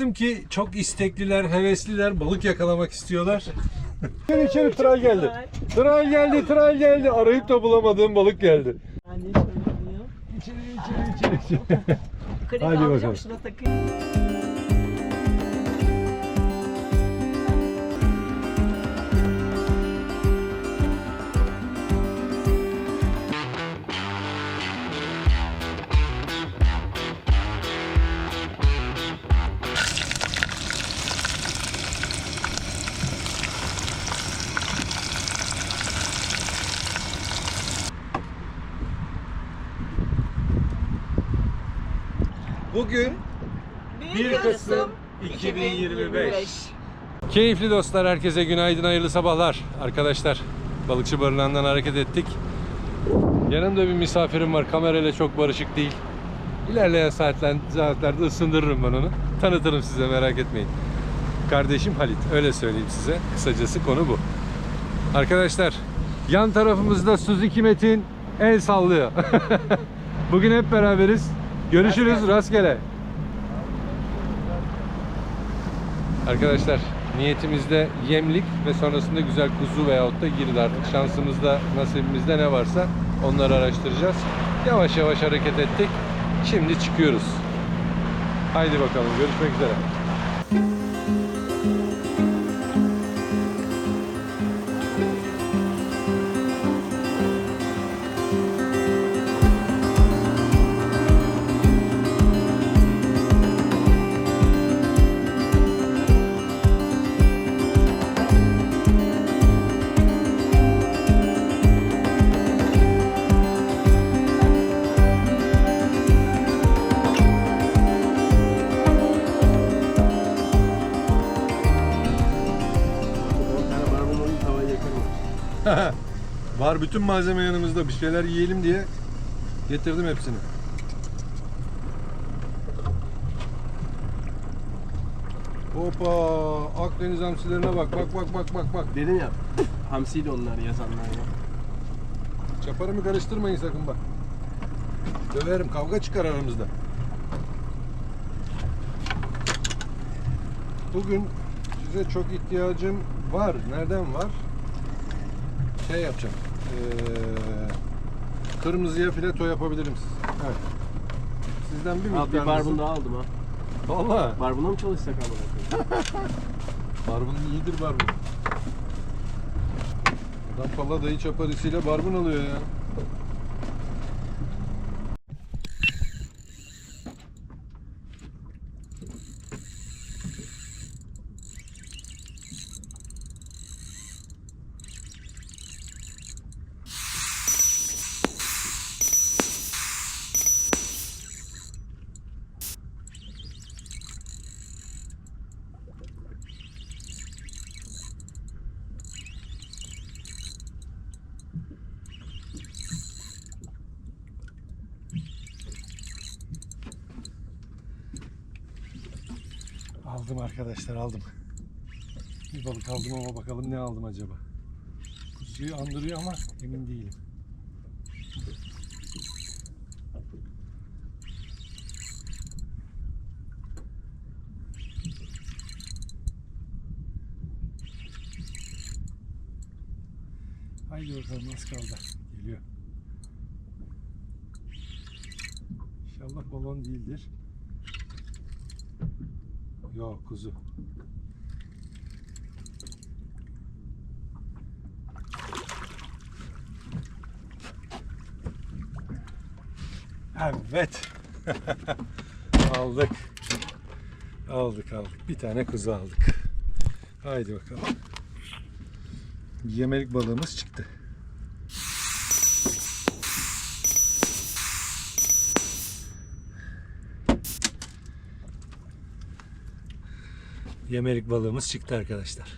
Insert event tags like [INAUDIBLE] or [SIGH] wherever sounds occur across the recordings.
baktım ki çok istekliler, hevesliler, balık yakalamak istiyorlar. [LAUGHS] İçeri içeri tral geldi. Tral geldi, tral geldi. Arayıp da bulamadığım balık geldi. Oluyor. İçeri içeri içeri. Hadi bakalım. Bugün 1 Kasım 2025. Keyifli dostlar, herkese günaydın, hayırlı sabahlar. Arkadaşlar, balıkçı barınağından hareket ettik. Yanımda bir misafirim var, kamerayla çok barışık değil. İlerleyen saatler, saatlerde ısındırırım ben onu. Tanıtırım size, merak etmeyin. Kardeşim Halit, öyle söyleyeyim size. Kısacası konu bu. Arkadaşlar, yan tarafımızda Suzuki Metin el sallıyor. [LAUGHS] Bugün hep beraberiz. Görüşürüz, rastgele. Arkadaşlar niyetimizde yemlik ve sonrasında güzel kuzu veyahut da girdi artık şansımızda nasibimizde ne varsa onları araştıracağız. Yavaş yavaş hareket ettik. Şimdi çıkıyoruz. Haydi bakalım görüşmek üzere. Var bütün malzeme yanımızda. Bir şeyler yiyelim diye getirdim hepsini. Hoppa! Akdeniz hamsilerine bak. Bak bak bak bak bak. Dedim ya hamsiydi onlar yazanlar ya. Çaparımı karıştırmayın sakın bak. Döverim. Kavga çıkar aramızda. Bugün size çok ihtiyacım var. Nereden var? Şey yapacağım. Ee, kırmızıya fileto yapabilirim size. Evet. Sizden bir Abi bir miktar barbun daha aldım ha. Valla. Barbuna mı çalışsak amına [LAUGHS] koyayım? Barbun iyidir barbun. Adam pala dayı çaparısıyla barbun alıyor ya. Aldım arkadaşlar aldım. Bir balık aldım ama bakalım ne aldım acaba. Kuzuyu andırıyor ama emin değilim. Haydi bakalım az kaldı. Geliyor. İnşallah balon değildir. Yok kuzu. Evet. [LAUGHS] aldık. Aldık aldık. Bir tane kuzu aldık. Haydi bakalım. Yemelik balığımız çıktı. Yemelik balığımız çıktı arkadaşlar.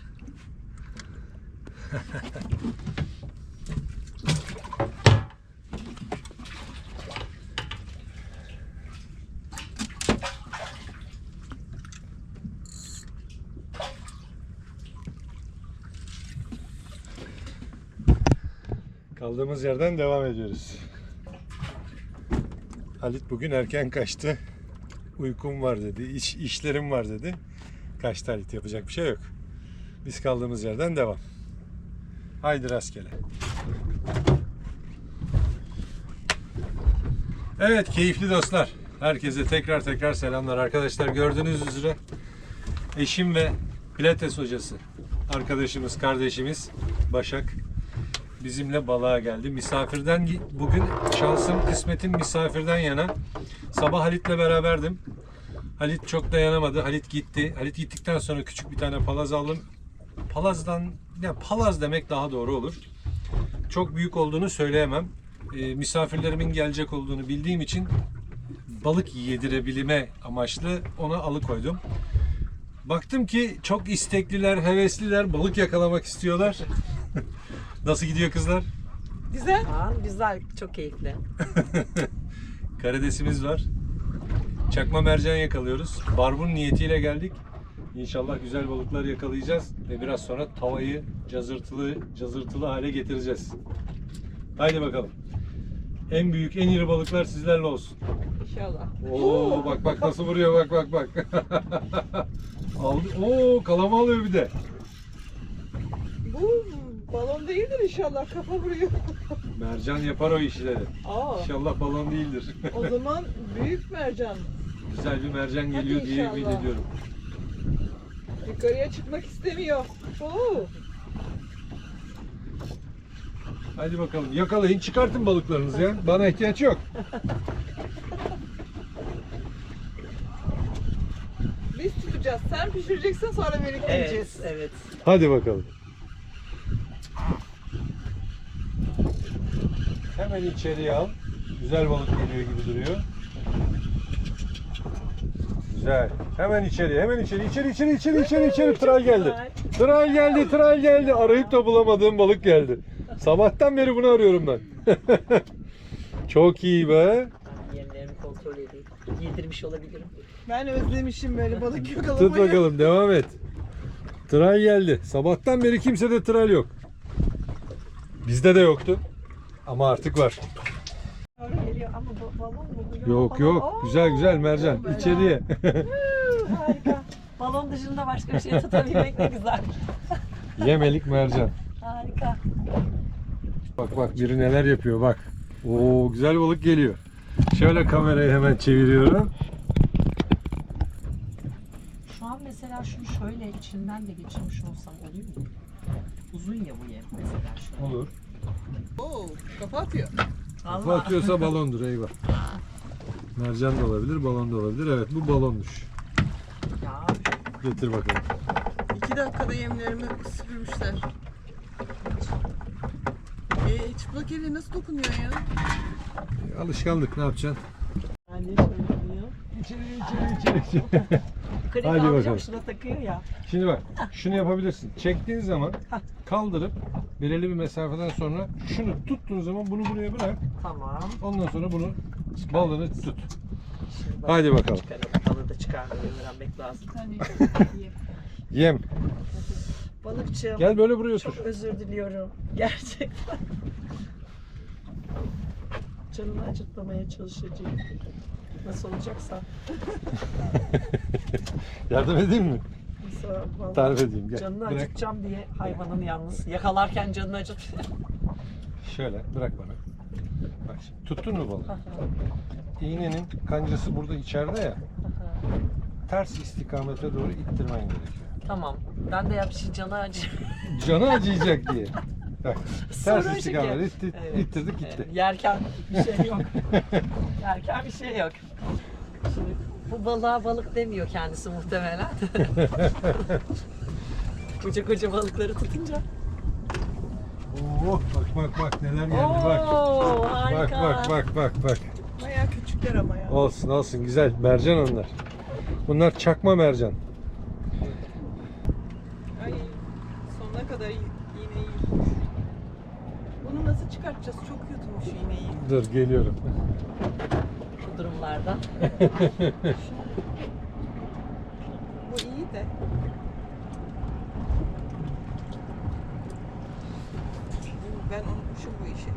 Kaldığımız yerden devam ediyoruz. Halit bugün erken kaçtı. Uykum var dedi. iş, işlerim var dedi. Kaçtı Halit yapacak bir şey yok. Biz kaldığımız yerden devam. Haydi rastgele. Evet keyifli dostlar. Herkese tekrar tekrar selamlar arkadaşlar. Gördüğünüz üzere eşim ve pilates hocası arkadaşımız, kardeşimiz Başak bizimle balığa geldi. Misafirden bugün şansım, kısmetim misafirden yana. Sabah Halit'le beraberdim. Halit çok dayanamadı. Halit gitti. Halit gittikten sonra küçük bir tane palaz aldım. Palazdan, ya palaz demek daha doğru olur. Çok büyük olduğunu söyleyemem. Ee, misafirlerimin gelecek olduğunu bildiğim için balık yedirebilime amaçlı ona alıkoydum. Baktım ki çok istekliler, hevesliler, balık yakalamak istiyorlar. [LAUGHS] Nasıl gidiyor kızlar? Güzel. Aa, güzel, çok keyifli. [LAUGHS] Karidesimiz var. Çakma mercan yakalıyoruz. Barbun niyetiyle geldik. İnşallah güzel balıklar yakalayacağız ve biraz sonra tavayı cazırtılı cazırtılı hale getireceğiz. Haydi bakalım. En büyük, en iri balıklar sizlerle olsun. İnşallah. Oo bak bak nasıl vuruyor bak bak bak. [LAUGHS] Aldı. Oo kalama alıyor bir de. Bu balon değildir inşallah. Kafa vuruyor. [LAUGHS] Mercan yapar o işleri. Aa, İnşallah balon değildir. o zaman büyük mercan. Güzel bir mercan geliyor Hadi diye ümit inşallah. ediyorum. Yukarıya çıkmak istemiyor. Oo. Hadi bakalım yakalayın çıkartın balıklarınızı ya. Bana ihtiyaç yok. [LAUGHS] Biz tutacağız. Sen pişireceksin sonra birlikte yiyeceğiz. evet. Hadi bakalım. Hemen içeriye al. Güzel balık geliyor gibi duruyor. Güzel. Hemen içeri, hemen içeri, içeri, içeri, içeri, içeri, içeri. Tral geldi. Tral geldi, tral geldi. Arayıp da bulamadığım balık geldi. Sabahtan beri bunu arıyorum ben. [LAUGHS] Çok iyi be. Yemlerimi kontrol edeyim. Yedirmiş olabilirim. Ben özlemişim böyle balık yakalamayı. Tut bakalım, devam et. Tral geldi. Sabahtan beri kimsede tral yok. Bizde de yoktu. Ama artık var. Yok yok. Güzel güzel Mercan. İçeriye. Harika. Balon dışında başka bir şey tutabilmek de güzel. [LAUGHS] Yemelik mercan. Harika. Bak bak biri neler yapıyor bak. Oo güzel balık geliyor. Şöyle kamerayı hemen çeviriyorum. Şu an mesela şunu şöyle içinden de geçirmiş olsam oluyor mu? Uzun ya bu yem mesela şu. Olur. Oo, kafa atıyor. Kafa Allah. atıyorsa balondur eyvah. Mercan da olabilir, balon da olabilir. Evet bu balonmuş. Ya Getir bakalım. İki dakikada yemlerimi süpürmüşler. E, çıplak elle nasıl dokunuyor ya? Alışkanlık ne yapacaksın? İçeri içeri içeri. içeri. [LAUGHS] kredi Hadi alacağım bakalım. şuna takıyor ya. Şimdi bak şunu yapabilirsin. Çektiğin zaman kaldırıp belirli bir mesafeden sonra şunu tuttuğun zaman bunu buraya bırak. Tamam. Ondan sonra bunu balığını tut. Şimdi bak- Haydi bakalım. Çıkaralım. Balığı da çıkarmayı öğrenmek lazım. [LAUGHS] Yem. Balıkçığım. Gel böyle buraya otur. Çok özür diliyorum. [LAUGHS] Gerçekten. Canını acıtmamaya çalışacağım. Nasıl olacaksa. [LAUGHS] Yardım edeyim mi? Vallahi Tarif edeyim. Gel. Canını Bırak. acıtacağım diye hayvanın yalnız. Yakalarken canını acıt. [LAUGHS] Şöyle bırak bana. Bak şimdi tuttun mu balığı? İğnenin kancası burada içeride ya. Ters istikamete doğru ittirmen gerekiyor. tamam. Ben de yap şey canı acı. [LAUGHS] Canı acıyacak diye. Bak ters Sonra istikamete itti, Evet. ittirdik gitti. Yerken bir şey yok. [LAUGHS] yerken bir şey yok. Şimdi bu balığa balık demiyor kendisi muhtemelen. [LAUGHS] koca koca balıkları tutunca. Oo, bak bak bak neler geldi bak. Oo, Bak harika. bak bak bak bak. Bayağı küçükler ama ya. Olsun olsun güzel. Mercan onlar. Bunlar çakma mercan. Ay sonuna kadar y- iğneyi yutmuş. Bunu nasıl çıkartacağız? Çok yutmuş iğneyi. Dur geliyorum bu durumlarda. [LAUGHS] bu iyi de. Ben unutmuşum bu işi.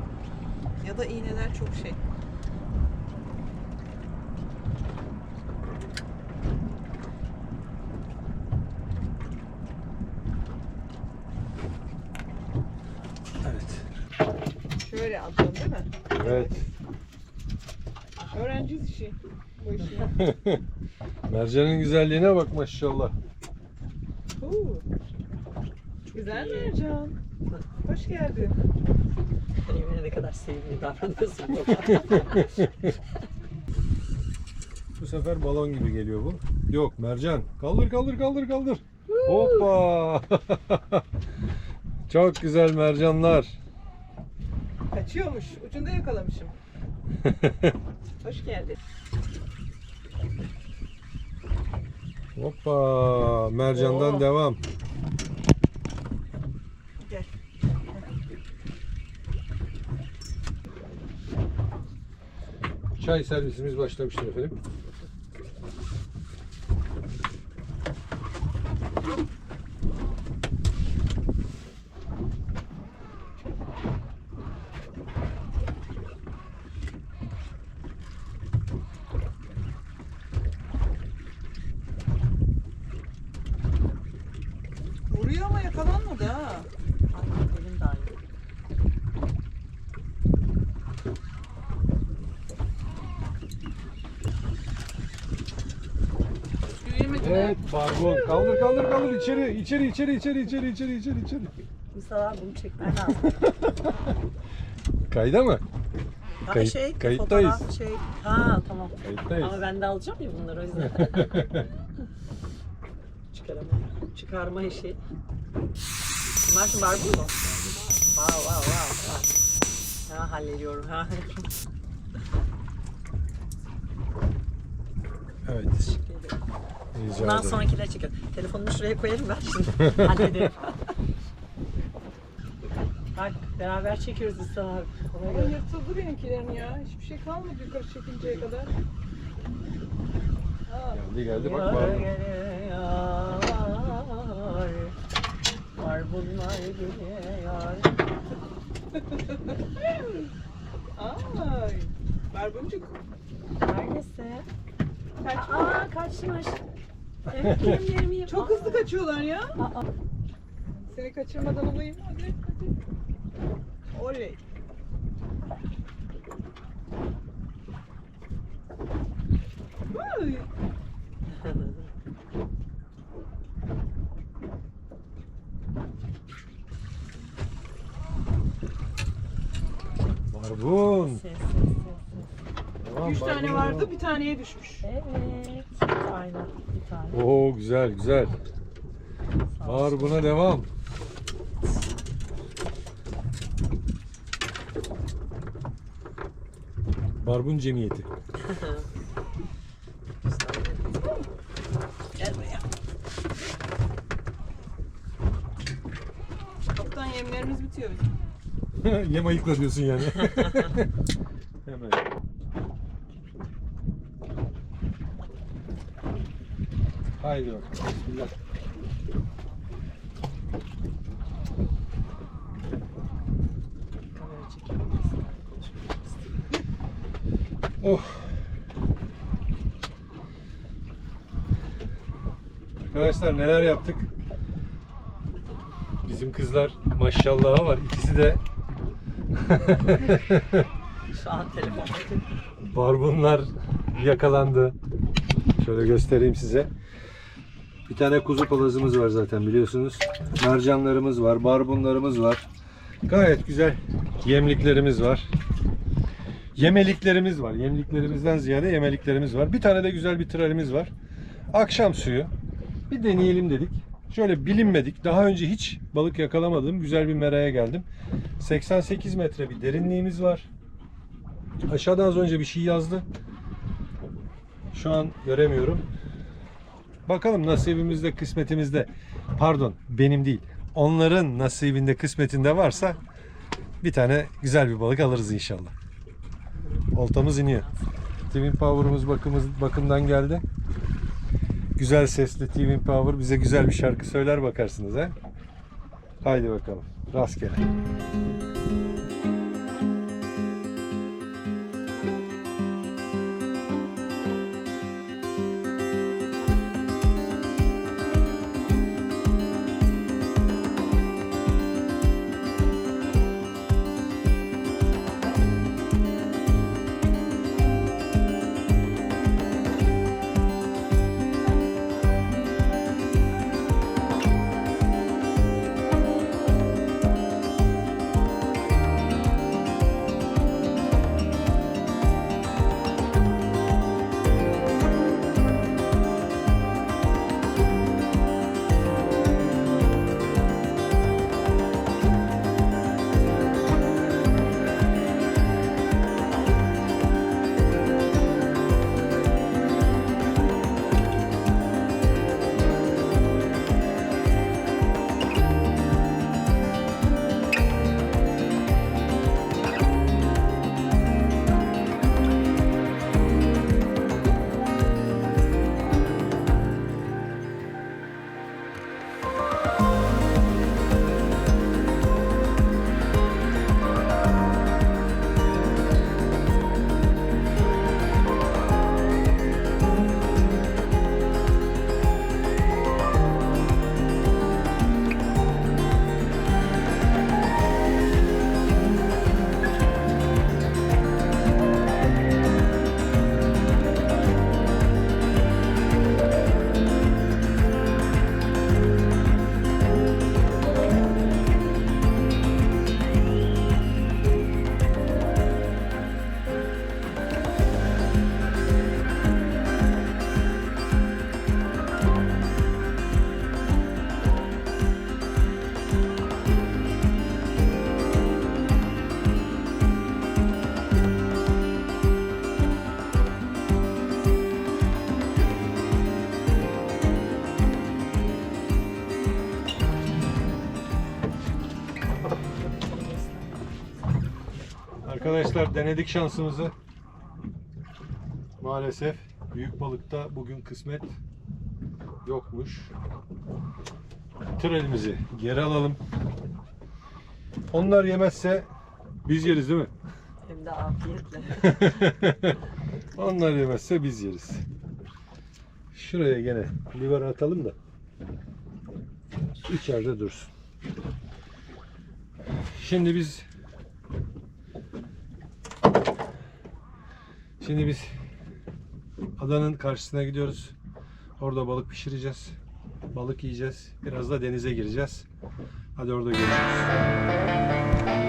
Ya da iğneler çok şey. Evet. Şöyle atıyorum değil mi? Evet. İşi. Bu işi. [LAUGHS] Mercan'ın güzelliğine bak maşallah. Oo. Güzel mi Ercan? Hoş geldin. Yemin ne kadar sevimli davranıyorsun. [LAUGHS] Bu sefer balon gibi geliyor bu. Yok Mercan. Kaldır kaldır kaldır kaldır. Hoppa. [LAUGHS] Çok güzel mercanlar. Kaçıyormuş. Ucunda yakalamışım. [LAUGHS] Hoş geldin. Hoppa. Mercandan Oo. devam. Gel. Çay servisimiz başlamıştır efendim. Vuruyor ama yakalanmadı ha. Benim de aynı. Yürüyemedi mi? Evet barbun. Kaldır kaldır kaldır içeri içeri içeri içeri içeri içeri içeri içeri. Mustafa bunu çekmen lazım. [LAUGHS] Kayda mı? Ha, Kayıt- şey, kayıttayız. fotoğraf Şey. Ha tamam. Kayıttayız. Ama ben de alacağım ya bunları o yüzden. [LAUGHS] Çıkaramam. Çıkarma işi. Bunlar şimdi barbun mu? Wow wow wow. wow. Ha hallediyorum ha. Evet. Rica Bundan ederim. sonrakileri çekiyorum. Telefonumu şuraya koyarım ben şimdi. [LAUGHS] Hallederim. Bak beraber çekiyoruz İhsan abi. Ona Ama göre. yırtıldı benimkilerin ya. Hiçbir şey kalmadı yukarı çekinceye kadar. Aa, Geldi geldi bak Yar barbun. geliyor, Var bunlar geliyor. [LAUGHS] ay. Barbuncuk. Neredesin? Kaç. Aa kaçmış. Evet, Çok hızlı kaçıyorlar ya. Aa, Seni kaçırmadan olayım. Hadi hadi. Oley. Barbun. Ses ses ses. Tamam, Üç tane barbun. vardı bir taneye düşmüş. Evet. Aynen tane. Oo güzel güzel. Olsun. Barbuna devam. Barbun Cemiyeti. [LAUGHS] Gel buraya. Kaptan yemlerimiz bitiyor bizim. [LAUGHS] Yem ayıkla diyorsun yani. [LAUGHS] Hemen. Haydi bakalım. Bismillah. Oh. Arkadaşlar neler yaptık? Bizim kızlar maşallahı var. İkisi de [LAUGHS] Şu an telefon. [LAUGHS] barbunlar yakalandı. Şöyle göstereyim size. Bir tane kuzu palazımız var zaten biliyorsunuz. Mercanlarımız var, barbunlarımız var. Gayet güzel yemliklerimiz var. Yemeliklerimiz var. Yemliklerimizden ziyade yemeliklerimiz var. Bir tane de güzel bir tralimiz var. Akşam suyu. Bir deneyelim dedik. Şöyle bilinmedik. Daha önce hiç balık yakalamadığım güzel bir meraya geldim. 88 metre bir derinliğimiz var. Aşağıdan az önce bir şey yazdı. Şu an göremiyorum. Bakalım nasibimizde, kısmetimizde. Pardon, benim değil. Onların nasibinde, kısmetinde varsa bir tane güzel bir balık alırız inşallah. Oltamız iniyor. Twin Power'ımız bakımız, bakımdan geldi. Güzel sesli Twin Power bize güzel bir şarkı söyler bakarsınız ha. Haydi bakalım. Rastgele. Arkadaşlar denedik şansımızı. Maalesef büyük balıkta bugün kısmet yokmuş. Trelimizi geri alalım. Onlar yemezse biz yeriz değil mi? Hem de afiyetle. [LAUGHS] Onlar yemezse biz yeriz. Şuraya gene liver atalım da içeride dursun. Şimdi biz Şimdi biz adanın karşısına gidiyoruz. Orada balık pişireceğiz. Balık yiyeceğiz. Biraz da denize gireceğiz. Hadi orada görüşürüz.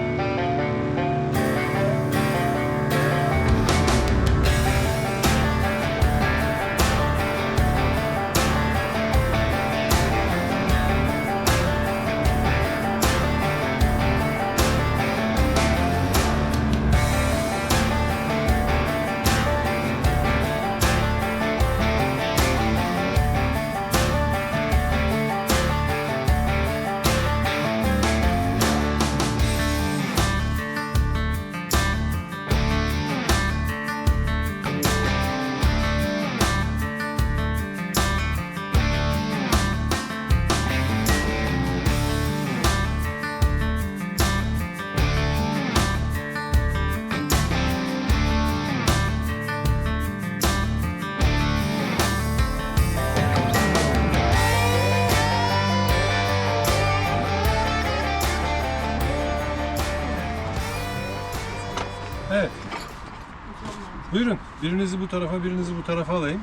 Birinizi bu tarafa, birinizi bu tarafa alayım.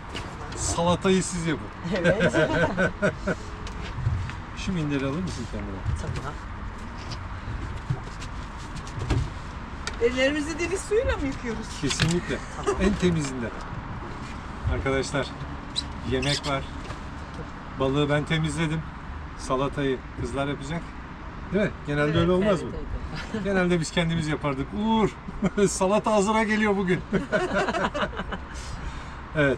Salatayı siz yapın. evet. [LAUGHS] Şu minderi alır mısın kendine? tamam. Ellerimizi deniz suyuyla mı yıkıyoruz? Kesinlikle. en temizinden. Arkadaşlar yemek var. Balığı ben temizledim. Salatayı kızlar yapacak. Değil mi? Genelde öyle olmaz mı? Evet, evet. Genelde biz kendimiz yapardık. Uğur, [LAUGHS] salata hazıra geliyor bugün. [LAUGHS] evet.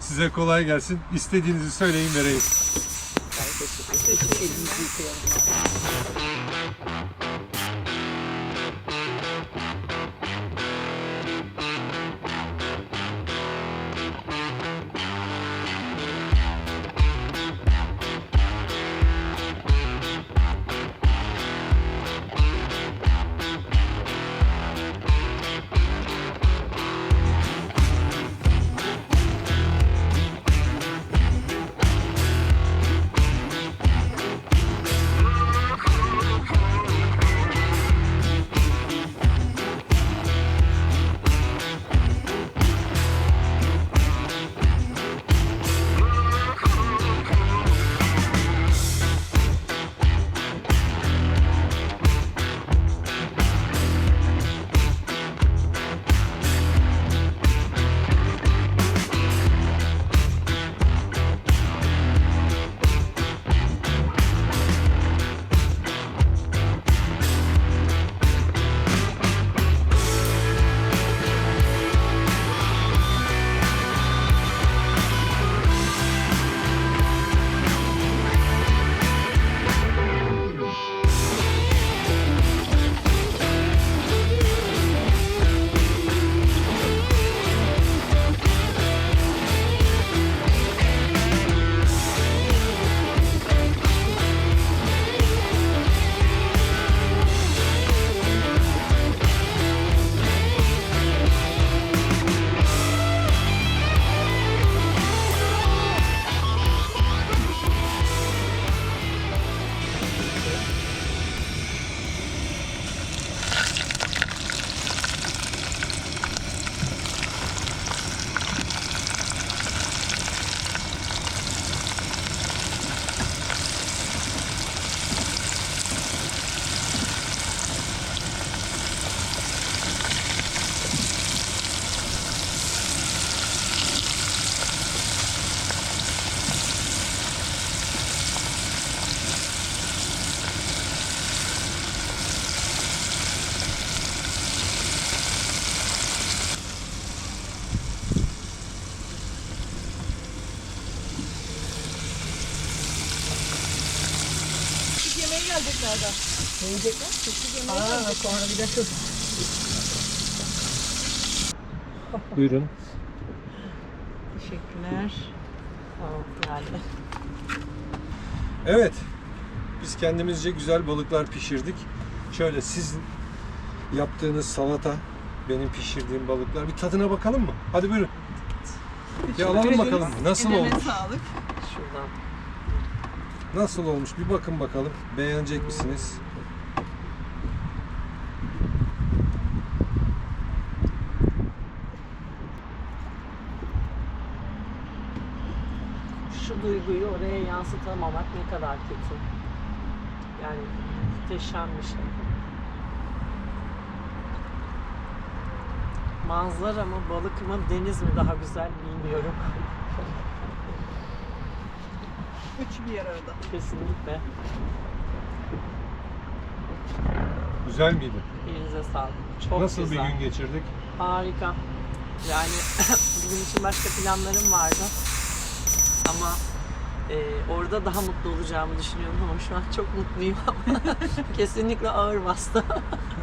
Size kolay gelsin. İstediğinizi söyleyin vereyim. Elimizi yıkayalım. Gelecekler. sonra bir de Buyurun. Teşekkürler. Tamam yani. Evet. Biz kendimizce güzel balıklar pişirdik. Şöyle sizin yaptığınız salata, benim pişirdiğim balıklar. Bir tadına bakalım mı? Hadi buyurun. Bir alalım bakalım. Nasıl Eline olmuş? sağlık. Şuradan. Nasıl olmuş? Bir bakın bakalım. Beğenecek misiniz? Şu duyguyu oraya yansıtamamak ne kadar kötü. Yani muhteşem bir şey. Manzara mı, balık mı, deniz mi daha güzel bilmiyorum. [LAUGHS] Üç bir arada. Kesinlikle. Güzel miydi? Elinize sağlık. Çok Nasıl güzel. bir gün geçirdik? Harika. Yani [LAUGHS] bugün için başka planlarım vardı. Ama e, orada daha mutlu olacağımı düşünüyorum ama şu an çok mutluyum. [LAUGHS] Kesinlikle ağır bastı.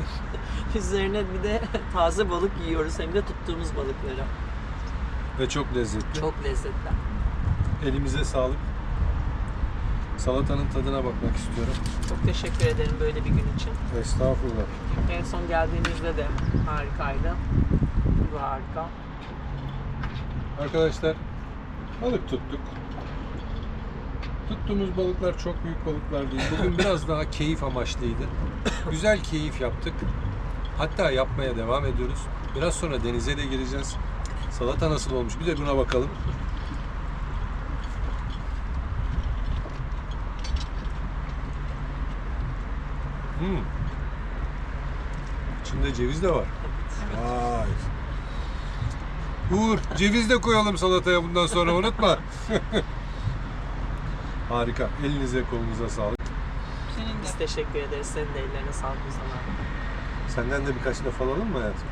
[LAUGHS] Üzerine bir de taze balık yiyoruz hem de tuttuğumuz balıkları. Ve çok lezzetli. Çok lezzetli. Elimize sağlık. Salatanın tadına bakmak istiyorum. Çok teşekkür ederim böyle bir gün için. Estağfurullah. En son geldiğimizde de harikaydı. Bu harika. Arkadaşlar balık tuttuk. Tuttuğumuz balıklar çok büyük balıklar değil. Bugün [LAUGHS] biraz daha keyif amaçlıydı. Güzel keyif yaptık. Hatta yapmaya devam ediyoruz. Biraz sonra denize de gireceğiz. Salata nasıl olmuş? Bir de buna bakalım. Hmm. İçinde ceviz de var. Vay. Uğur, ceviz de koyalım salataya bundan sonra unutma. [LAUGHS] Harika. Elinize kolunuza sağlık. Senin de. Biz teşekkür ederiz. Senin de ellerine sağlık zaman. Senden de birkaç laf alalım mı hayatım?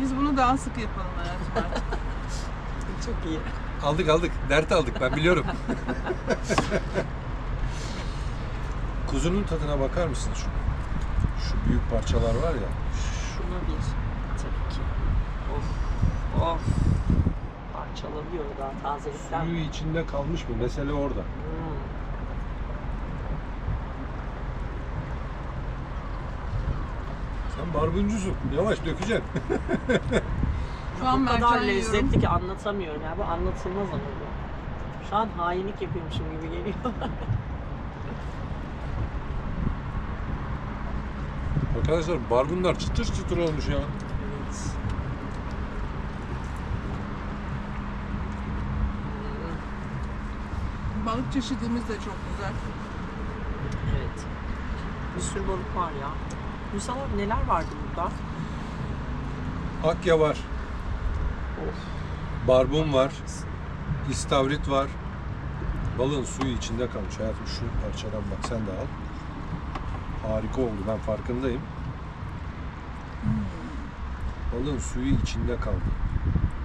Biz bunu daha sık yapalım hayatım artık. [LAUGHS] Çok iyi. Aldık aldık. Dert aldık ben biliyorum. [LAUGHS] Kuzunun tadına bakar mısın şu? Şu büyük parçalar var ya. Şuna bir tabii ki. Of of. Parçalanıyor daha tazelikten. Suyu içinde kalmış mı? Mesele orada. Hmm. Sen barbuncusun. Yavaş dökeceksin. [LAUGHS] Şu an Bu kadar mercan yiyorum. lezzetli ki anlatamıyorum ya. Bu anlatılmaz ama bu. Şu an hainlik yapıyormuşum gibi geliyor. [LAUGHS] Arkadaşlar barbunlar çıtır çıtır olmuş ya. evet. Balık çeşidimiz de çok güzel. Evet. Bir sürü balık var ya. Müsa abi neler vardı burada? Akya var. Of. Barbun var. İstavrit var. Balığın suyu içinde kalmış. Hayatım şu parçadan bak sen de al. Harika oldu ben farkındayım. Balığın suyu içinde kaldı.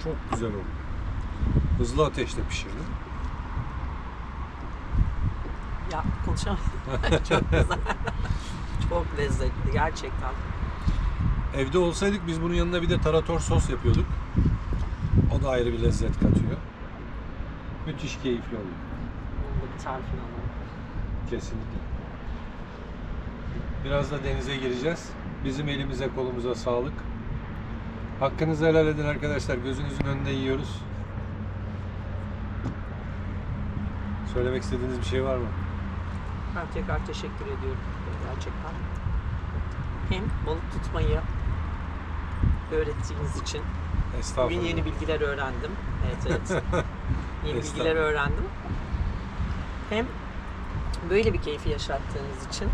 Çok güzel oldu. Hızlı ateşte pişirdim. Konuşamıyorum. [LAUGHS] Çok güzel. Çok lezzetli gerçekten. Evde olsaydık biz bunun yanına bir de tarator sos yapıyorduk. O da ayrı bir lezzet katıyor. Müthiş keyifli oluyor. Da bir tarifini alalım. Kesinlikle. Biraz da denize gireceğiz. Bizim elimize kolumuza sağlık. Hakkınızı helal edin arkadaşlar. Gözünüzün önünde yiyoruz. Söylemek istediğiniz bir şey var mı? Ben tekrar teşekkür ediyorum gerçekten. Hem balık tutmayı öğrettiğiniz için. Bugün Estağfurullah. yeni bilgiler öğrendim. Evet evet. [LAUGHS] yeni bilgiler öğrendim. Hem böyle bir keyfi yaşattığınız için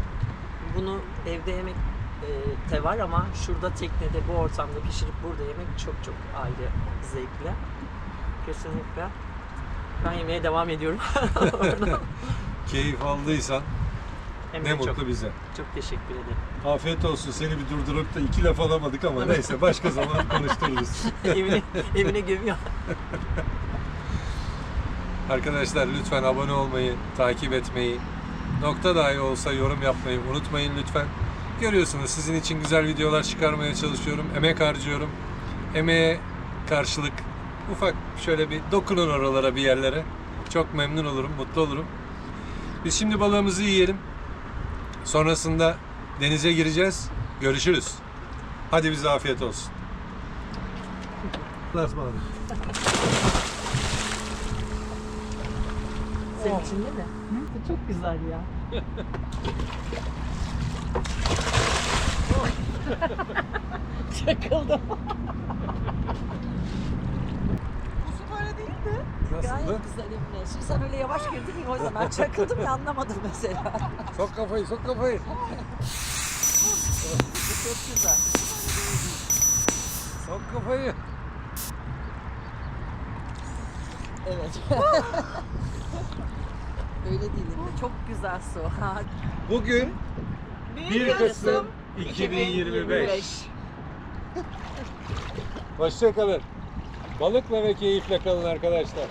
bunu evde yemek e, de var ama şurada teknede bu ortamda pişirip burada yemek çok çok ayrı zevkli. Kesinlikle. Ben yemeye devam ediyorum. [LAUGHS] [LAUGHS] Keyif aldıysan Hem ne de mutlu çok, bize. çok teşekkür ederim. Afiyet olsun. Seni bir durdurup da iki laf alamadık ama neyse başka zaman [LAUGHS] konuştururuz. evine, evine gömüyor. [LAUGHS] Arkadaşlar lütfen abone olmayı, takip etmeyi, nokta dahi olsa yorum yapmayı unutmayın lütfen. Görüyorsunuz sizin için güzel videolar çıkarmaya çalışıyorum, emek harcıyorum. emeğe karşılık ufak şöyle bir dokunun oralara bir yerlere. Çok memnun olurum, mutlu olurum. Biz şimdi balığımızı yiyelim. Sonrasında denize gireceğiz. Görüşürüz. Hadi bize afiyet olsun. Senin için değil mi? Çok güzel ya. [LAUGHS] Çakıldım. [LAUGHS] Bu su böyle değildi. Nasıldı? Gayet güzel Emine. Şimdi sen öyle yavaş girdin ya o ben çakıldım ya anlamadım mesela. [LAUGHS] Sok kafayı, sok kafayı. Çok güzel. Sok kafayı. Evet. [LAUGHS] öyle değil Emine. Çok güzel su. Ha, [LAUGHS] Bugün 1, 1 Kasım 2025. Hoşçakalın. Balıkla ve keyifle kalın arkadaşlar.